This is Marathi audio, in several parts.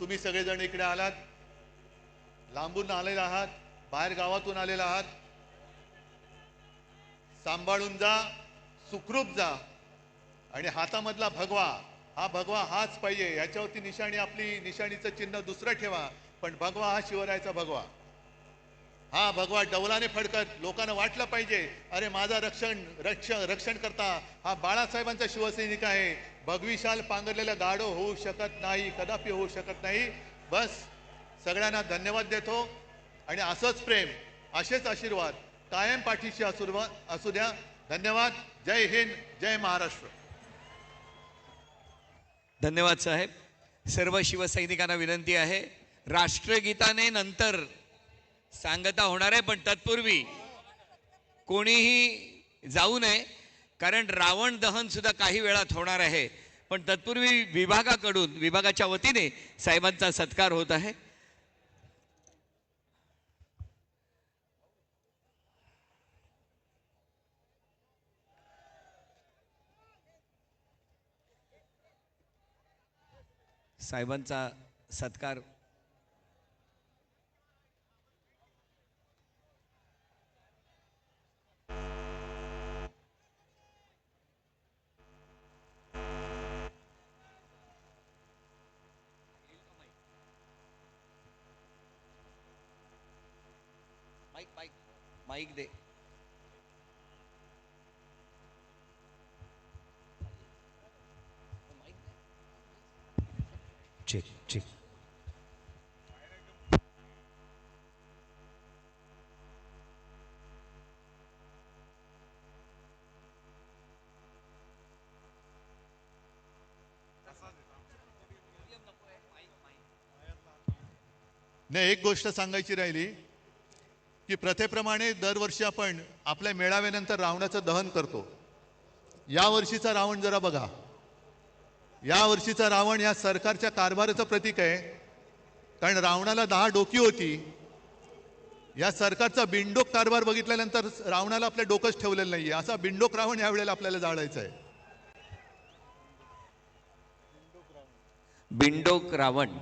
तुम्ही सगळेजण इकडे आलात. लांबून आलेले आहात बाहेर गावातून आलेला आहात. सांभाळून जा सुखरूप जा आणि हातामधला भगवा हा भगवा हाच पाहिजे. याच्यावरती निशाणी आपली निशाणीचं चिन्ह दुसरं ठेवा पण भगवा हा शिवरायाचा भगवा. हा भगवा डौलाने फडकत लोकांना वाटलं पाहिजे अरे माझा रक्षण रक्षण रक्षण करता हा बाळासाहेबांचा शिवसैनिक आहे. भगविशाल पांघरलेलं गाडो होऊ शकत नाही कदापि होऊ शकत नाही. बस सगळ्यांना धन्यवाद देतो. आणि असंच प्रेम असेच आशीर्वाद कायम पाठीशी आशीर्वाद असू द्या. धन्यवाद. जय हिंद जय महाराष्ट्र. धन्यवाद साहेब. सर्व शिवसैनिकांना विनंती आहे. राष्ट्रगीताने नंतर सांगता होणार आहे पण तत्पूर्वी कोणीही जाऊ नये. कारण रावण दहन सुद्धा काही वेळात होणार आहे. पण तत्पूर्वी विभागाकडून विभागाच्या वतीने साहेबांचा सत्कार होत आहे. साहेबांचा सत्कार माईक माईक माईक दे चेक चेक नाही एक गोष्ट सांगायची राहिली. की प्रथेप्रमाणे दरवर्षी आपण आपल्या मेळाव्यानंतर रावणाचं दहन करतो. या वर्षीचा रावण जरा बघा. या वर्षीचा रावण या सरकारच्या कारभाराचं प्रतीक आहे. कारण रावणाला दहा डोकी होती. या सरकारचा बिंडोक कारभार बघितल्यानंतर रावणाला आपल्या डोकंच ठेवलेलं नाहीये. असा बिंडोक रावण यावेळेला आपल्याला जाळायचा आहे. बिंडोक रावण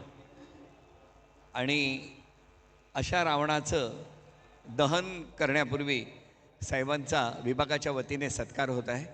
आणि अशा रावणाचं दहन करण्यापूर्वी साहेबांचा विभागाच्या वतीने सत्कार होत आहे.